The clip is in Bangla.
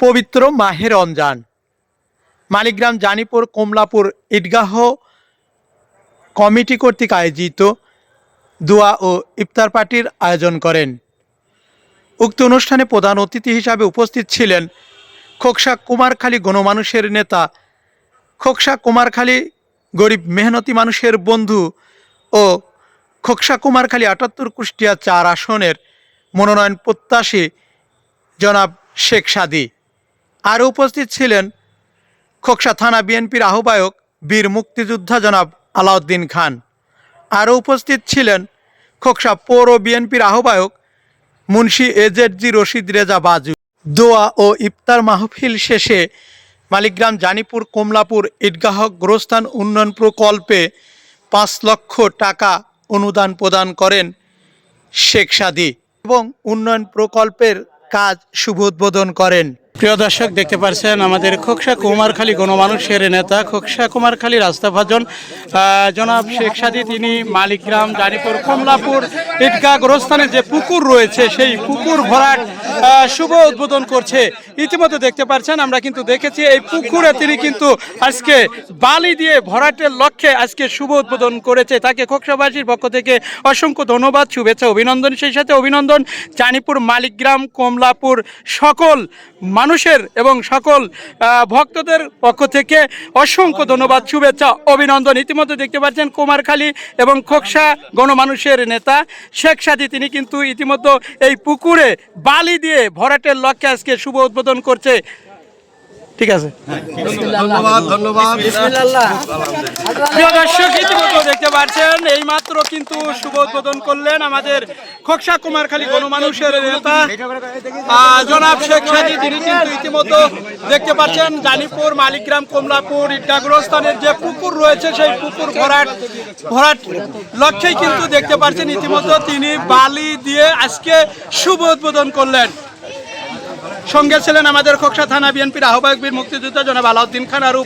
পবিত্র মাহে রমজান। মালিগ্রাম, জানিপুর, কমলাপুর ঈদগাহ কমিটি কর্তৃক আয়োজিত দোয়া ও ইফতার পার্টির আয়োজন করেন। উক্ত অনুষ্ঠানে প্রধান অতিথি হিসাবে উপস্থিত ছিলেন খোকসা কুমারখালী গণমানুষের নেতা, খোকসা কুমারখালী গরিব মেহনতি মানুষের বন্ধু ও খোকসা কুমারখালী আটাত্তর কুষ্টিয়া চার আসনের মনোনয়ন প্রত্যাশী জনাব শেখ সাদি। আরও উপস্থিত ছিলেন খোকসা থানা বিএনপির আহ্বায়ক বীর মুক্তিযোদ্ধা জনাব আলাউদ্দিন খান। আরও উপস্থিত ছিলেন খোকসা পৌর বিএনপির আহ্বায়ক Munshi A Z G Rashid Reza Baju. দোয়া ও ইফতার মাহফিল শেষে মালিগ্রাম জানিপুর, কমলাপুর ঈদগাহ গোরস্থান উন্নয়ন প্রকল্পে পাঁচ লক্ষ টাকা অনুদান প্রদান করেন শেখ সাদি এবং উন্নয়ন প্রকল্পের কাজ শুভ উদ্বোধন করেন। প্রিয় দর্শক, দেখতে পারছেন আমাদের খোকসা কুমারখালী গণমানুষের নেতা খোকসা কুমারখালী রাস্তা ভাজন জনাব শেখ সাদি। তিনি মালিকরাম জানিপুর কমলাপুর ঈদগাহ গোরস্থানে যে পুকুর রয়েছে, সেই পুকুর ভরাট শুভ উদ্বোধন করছে। ইতিমধ্যে দেখতে পাচ্ছেন, আমরা কিন্তু দেখেছি এই পুকুরে তিনি কিন্তু আজকে বালি দিয়ে ভরাটের লক্ষ্যে আজকে শুভ উদ্বোধন করেছে। তাকে খোকসাবাসীর পক্ষ থেকে অসংখ্য ধন্যবাদ, শুভেচ্ছা, অভিনন্দন। সেই সাথে অভিনন্দন চানিপুর মালিকগ্রাম, কমলাপুর সকল মানুষের এবং সকল ভক্তদের পক্ষ থেকে অসংখ্য ধন্যবাদ, শুভেচ্ছা, অভিনন্দন। ইতিমধ্যে দেখতে পাচ্ছেন কুমারখালী এবং খোকসা গণমানুষের নেতা শেখ সাদি তিনি কিন্তু ইতিমধ্যে এই পুকুরে বালি দিয়ে ভরাটের লক্ষ্যে আজকে শুভ উদ্বোধন করছে। ঠিক আছে? ধন্যবাদ ধন্যবাদ। প্রিয় দর্শক দেখতে পাচ্ছেন এই মাত্র কিন্তু শুভ উদ্বোধন করলেন আমাদের খোকসা কুমারখালী গণমানুষের নেতা। জনাব শেখ সাজি তিনি কিন্তু ইতিমধ্যে দেখতে পাচ্ছেন জানিপুর মালিকগ্রাম কমলাপুর ইটাগ্রস্থানের যে পুকুর রয়েছে সেই পুকুর ভরাট ভরাট লক্ষ্যেই কিন্তু দেখতে পাচ্ছেন ইতিমধ্যে তিনি বালি দিয়ে আজকে শুভ উদ্বোধন করলেন। সঙ্গে ছিলেন আমাদের খোকসা থানা বিএনপির আহ্বায়ক বীর মুক্তিযোদ্ধা জনাব আলাউদ্দিন খান আর